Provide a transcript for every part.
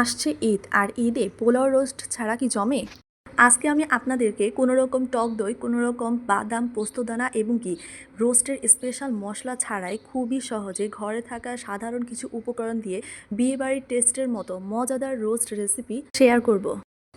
আসছে ঈদ, আর ঈদে পোলাও রোস্ট ছাড়া কি জমে? আজকে আমি আপনাদেরকে কোনো রকম টক দই কোনো রকম বাদাম, পোস্তদানা এবং কি রোস্টের স্পেশাল মশলা ছাড়াই খুবই সহজে ঘরে থাকা সাধারণ কিছু উপকরণ দিয়ে বিয়েবাড়ির টেস্টের মতো মজাদার রোস্ট রেসিপি শেয়ার করব।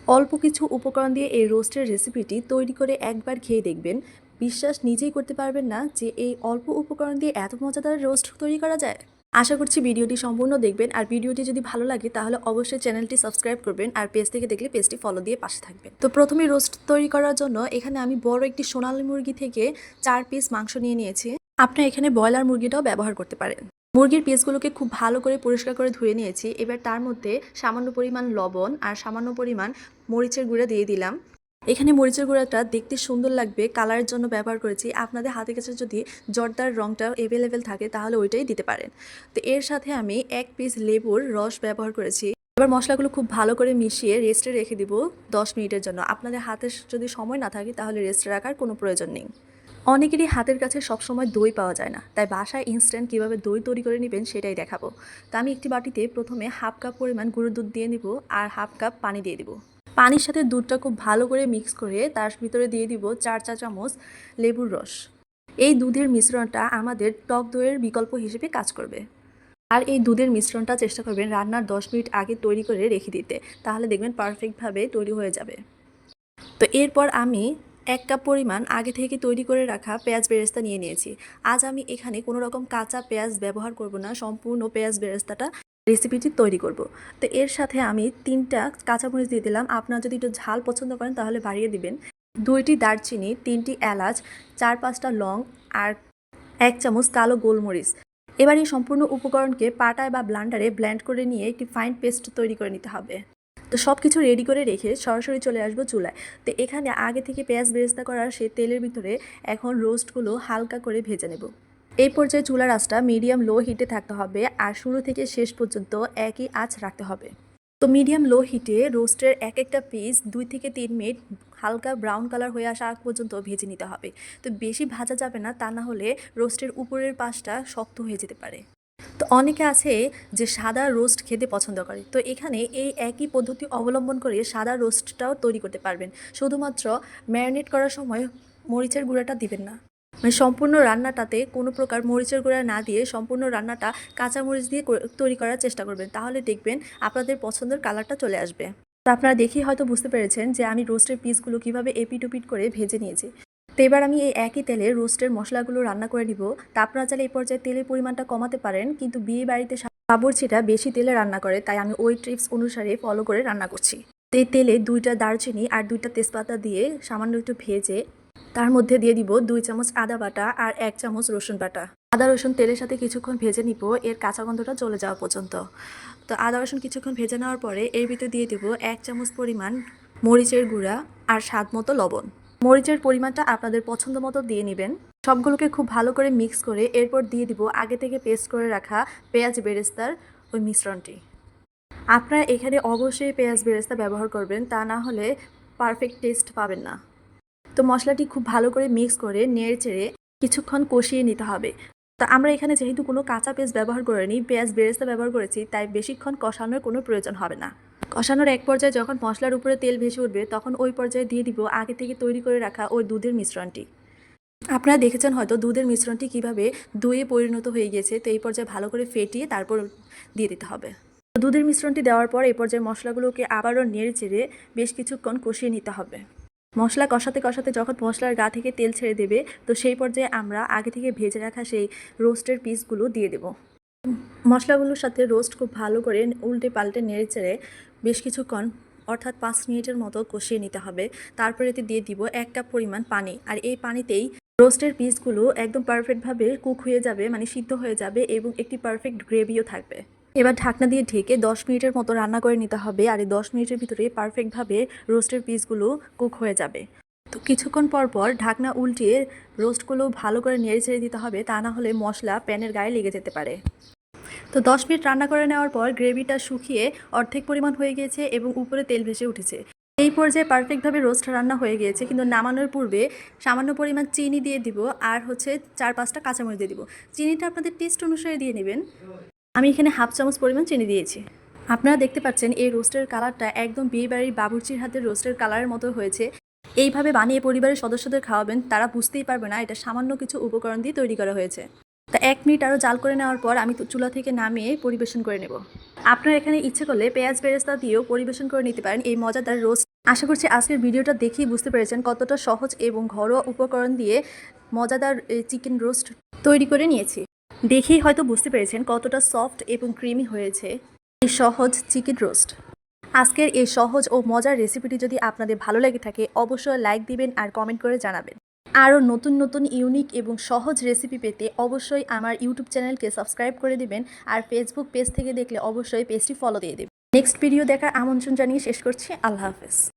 অল্প কিছু উপকরণ দিয়ে এই রোস্টের রেসিপিটি তৈরি করে একবার খেয়ে দেখবেন। বিশ্বাস নিজেই করতে পারবেন না যে এই অল্প উপকরণ দিয়ে এত মজাদার রোস্ট তৈরি করা যায়। আশা করছি ভিডিওটি সম্পূর্ণ দেখবেন। আর ভিডিওটি যদি ভালো লাগে, তাহলে অবশ্যই চ্যানেলটি সাবস্ক্রাইব করবেন আর পেজ থেকে দেখলে পেজটি ফলো দিয়ে পাশে থাকবেন। তো প্রথমে রোস্ট তৈরি করার জন্য এখানে আমি বড় একটি সোনালী মুরগি থেকে চার পিস মাংস নিয়ে নিয়েছি। আপনারা এখানে ব্রয়লার মুরগিটাও ব্যবহার করতে পারেন। মুরগির পিসগুলোকে খুব ভালো করে পরিষ্কার করে ধুয়ে নিয়েছি। এবার তার মধ্যে সামান্য পরিমাণ লবণ আর সামান্য পরিমাণ মরিচের গুঁড়া দিয়ে দিলাম। এখানে মরিচের গুঁড়াটা দেখতে সুন্দর লাগবে, কালারের জন্য ব্যবহার করেছি। আপনাদের হাতের কাছে যদি জর্দার রঙটা অ্যাভেলেবেল থাকে, তাহলে ওইটাই দিতে পারেন। তো এর সাথে আমি এক পিস লেবুর রস ব্যবহার করেছি। এবার মশলাগুলো খুব ভালো করে মিশিয়ে রেস্টে রেখে দিব দশ মিনিটের জন্য। আপনাদের হাতে যদি সময় না থাকে, তাহলে রেস্টে রাখার কোনো প্রয়োজন নেই। অনেকেরই হাতের কাছে সবসময় দই পাওয়া যায় না, তাই বাসায় ইনস্ট্যান্ট কীভাবে দই তৈরি করে নেবেন সেটাই দেখাবো। তা আমি একটি বাটিতে প্রথমে হাফ কাপ পরিমাণ গুঁড়ো দুধ দিয়ে নিব আর হাফ কাপ পানি দিয়ে দিব। পানির সাথে দুধটা খুব ভালো করে মিক্স করে তার ভিতরে দিয়ে দিব চার চা চামচ লেবুর রস। এই দুধের মিশ্রণটা আমাদের টক দইয়ের বিকল্প হিসেবে কাজ করবে। আর এই দুধের মিশ্রণটা চেষ্টা করবেন রান্নার দশ মিনিট আগে তৈরি করে রেখে দিতে, তাহলে দেখবেন পারফেক্টভাবে তৈরি হয়ে যাবে। তো এরপর আমি এক কাপ পরিমাণ আগে থেকে তৈরি করে রাখা পেঁয়াজ বেরেস্তা নিয়ে নিয়েছি। আজ আমি এখানে কোনো রকম কাঁচা পেঁয়াজ ব্যবহার করব না, সম্পূর্ণ পেঁয়াজ বেরেস্তাটা রেসিপিটি তৈরি করব। তো এর সাথে আমি তিনটা কাঁচামরিচ দিয়ে দিলাম। আপনারা যদি একটু ঝাল পছন্দ করেন তাহলে বাড়িয়ে দিবেন। দুইটি দারচিনি, তিনটি এলাচ, চার পাঁচটা লং আর এক চামচ কালো গোলমরিচ। এবার এই সম্পূর্ণ উপকরণকে পাটায় বা ব্লান্ডারে ব্ল্যান্ড করে নিয়ে একটি ফাইন পেস্ট তৈরি করে নিতে হবে। তো সব কিছু রেডি করে রেখে সরাসরি চলে আসব চুলায়। তো এখানে আগে থেকে পেঁয়াজ বেরেস্তা করার সেই তেলের ভিতরে এখন রোস্টগুলো হালকা করে ভেজে নেব। এই পর্যায়ে চুলার আঁচটা মিডিয়াম লো হিটে থাকতে হবে আর শুরু থেকে শেষ পর্যন্ত একই আঁচ রাখতে হবে। তো মিডিয়াম লো হিটে রোস্টের এক একটা পিস দুই থেকে তিন মিনিট হালকা ব্রাউন কালার হয়ে আসা আগ পর্যন্ত ভেজে নিতে হবে। তো বেশি ভাজা যাবে না, তা না হলে রোস্টের উপরের পাশটা শক্ত হয়ে যেতে পারে। তো অনেকে আছে যে সাদা রোস্ট খেতে পছন্দ করে। তো এখানে এই একই পদ্ধতি অবলম্বন করে সাদা রোস্টটাও তৈরি করতে পারবেন। শুধুমাত্র ম্যারিনেট করার সময় মরিচের গুঁড়াটা দিবেন না। মানে সম্পূর্ণ রান্নাটাতে কোনো প্রকার মরিচের গুঁড়া না দিয়ে সম্পূর্ণ রান্নাটা কাঁচা মরিচ দিয়ে তৈরি করার চেষ্টা করবেন। তাহলে দেখবেন আপনাদের পছন্দের কালারটা চলে আসবে। তো আপনারা দেখেই হয়তো বুঝতে পেরেছেন যে আমি রোস্টের পিসগুলো কীভাবে এপিট ওপিট করে ভেজে নিয়েছি। তো এবার আমি এই একই তেলে রোস্টের মশলাগুলো রান্না করে নিব। তা আপনারা চাইলে এই পর্যায়ে তেলের পরিমাণটা কমাতে পারেন, কিন্তু বিয়ে বাড়িতে বাবুর্চিটা বেশি তেলে রান্না করে, তাই আমি ওই ট্রিপস অনুসারে ফলো করে রান্না করছি। তো এই তেলে দুইটা দারচিনি আর দুইটা তেজপাতা দিয়ে সামান্য একটু ভেজে তার মধ্যে দিয়ে দিব দুই চামচ আদা বাটা আর এক চামচ রসুন বাটা। আদা, রসুন তেলের সাথে কিছুক্ষণ ভেজে নিব, এর কাঁচা গন্ধটা চলে যাওয়া পর্যন্ত। তো আদা, রসুন কিছুক্ষণ ভেজে নেওয়ার পরে এর ভিতরে দিয়ে দিব এক চামচ পরিমাণ মরিচের গুঁড়া আর স্বাদ মতো লবণ। মরিচের পরিমাণটা আপনাদের পছন্দ মতো দিয়ে নেবেন। সবগুলোকে খুব ভালো করে মিক্স করে এরপর দিয়ে দিব আগে থেকে পেস্ট করে রাখা পেঁয়াজ বেরেস্তার ওই মিশ্রণটি। আপনারা এখানে অবশ্যই পেঁয়াজ বেরেস্তা ব্যবহার করবেন, তা না হলে পারফেক্ট টেস্ট পাবেন না। তো মশলাটি খুব ভালো করে মিক্স করে নেড়ে চেড়ে কিছুক্ষণ কষিয়ে নিতে হবে। তো আমরা এখানে যেহেতু কোনো কাঁচা পেঁয়াজ ব্যবহার করিনি, পেঁয়াজ বেরেস্তা ব্যবহার করেছি, তাই বেশিক্ষণ কষানোর কোনো প্রয়োজন হবে না। কষানোর এক পর্যায়ে যখন মশলার উপরে তেল ভেসে উঠবে, তখন ওই পর্যায়ে দিয়ে দিব আগে থেকে তৈরি করে রাখা ওই দুধের মিশ্রণটি। আপনারা দেখেছেন হয়তো দুধের মিশ্রণটি কীভাবে দইয়ে পরিণত হয়ে গেছে তো এই পর্যায়ে ভালো করে ফেটিয়ে তারপর দিয়ে দিতে হবে। দুধের মিশ্রণটি দেওয়ার পর এই পর্যায়ে মশলাগুলোকে আবারও নেড়ে চেড়ে বেশ কিছুক্ষণ কষিয়ে নিতে হবে। মশলা কষাতে কষাতে যখন মশলার গা থেকে তেল ছেড়ে দেবে, তো সেই পর্যায়ে আমরা আগে থেকে ভেজে রাখা সেই রোস্টের পিসগুলো দিয়ে দেব। মশলাগুলোর সাথে রোস্ট খুব ভালো করে উল্টে পাল্টে নেড়ে চেড়ে বেশ কিছুক্ষণ, অর্থাৎ পাঁচ মিনিটের মতো কষিয়ে নিতে হবে। তারপরে এতে দিয়ে দিব এক কাপ পরিমাণ পানি। আর এই পানিতেই রোস্টের পিসগুলো একদম পারফেক্টভাবে কুক হয়ে যাবে মানে সিদ্ধ হয়ে যাবে এবং একটি পারফেক্ট গ্রেভিও থাকবে। এবার ঢাকনা দিয়ে ঢেকে দশ মিনিটের মতো রান্না করে নিতে হবে আর এই দশ মিনিটের ভিতরে পারফেক্টভাবে রোস্টের পিসগুলো কুক হয়ে যাবে। তো কিছুক্ষণ পর পর ঢাকনা উল্টিয়ে রোস্টগুলো ভালো করে নেড়ে ছেড়ে দিতে হবে, তা না হলে মশলা প্যানের গায়ে লেগে যেতে পারে। তো দশ মিনিট রান্না করে নেওয়ার পর গ্রেভিটা শুকিয়ে অর্ধেক পরিমাণ হয়ে গিয়েছে এবং উপরে তেল ভেসে উঠেছে। এই পর্যায়ে পারফেক্টভাবে রোস্ট রান্না হয়ে গিয়েছে, কিন্তু নামানোর পূর্বে সামান্য পরিমাণ চিনি দিয়ে দিব আর হচ্ছে চার পাঁচটা কাঁচামরিচ দিয়ে দিব। চিনিটা আপনাদের টেস্ট অনুসারে দিয়ে নেবেন। আমি এখানে হাফ চামচ পরিমাণ চিনি দিয়েছি। আপনারা দেখতে পাচ্ছেন এই রোস্টের কালারটা একদম বিয়েবাড়ির বাবুর্চির হাতের রোস্টের কালারের মতো হয়েছে। এইভাবে বানিয়ে পরিবারের সদস্যদের খাওয়াবেন, তারা বুঝতেই পারবে না এটা সামান্য কিছু উপকরণ দিয়ে তৈরি করা হয়েছে। তা এক মিনিট আরও জাল করে নেওয়ার পর আমি চুলা থেকে নামিয়ে পরিবেশন করে নেব। আপনার এখানে ইচ্ছে করলে পেঁয়াজ বেরেস্তা দিয়েও পরিবেশন করে নিতে পারেন এই মজাদার রোস্ট। আশা করছি আজকের ভিডিওটা দেখেই বুঝতে পেরেছেন কতটা সহজ এবং ঘরোয়া উপকরণ দিয়ে মজাদার চিকেন রোস্ট তৈরি করে নিয়েছি। দেখেই হয়তো বুঝতে পেরেছেন কতটা সফট এবং ক্রিমি হয়েছে এই সহজ চিকেন রোস্ট। আজকের এই সহজ ও মজার রেসিপিটি যদি আপনাদের ভালো লেগে থাকে, অবশ্যই লাইক দিবেন আর কমেন্ট করে জানাবেন। আরও নতুন নতুন ইউনিক এবং সহজ রেসিপি পেতে অবশ্যই আমার ইউটিউব চ্যানেলকে সাবস্ক্রাইব করে দিবেন আর ফেসবুক পেজ থেকে দেখলে অবশ্যই পেজটি ফলো দিয়ে দেবেন। নেক্সট ভিডিও দেখার আমন্ত্রণ জানিয়ে শেষ করছি। আল্লাহ হাফেজ।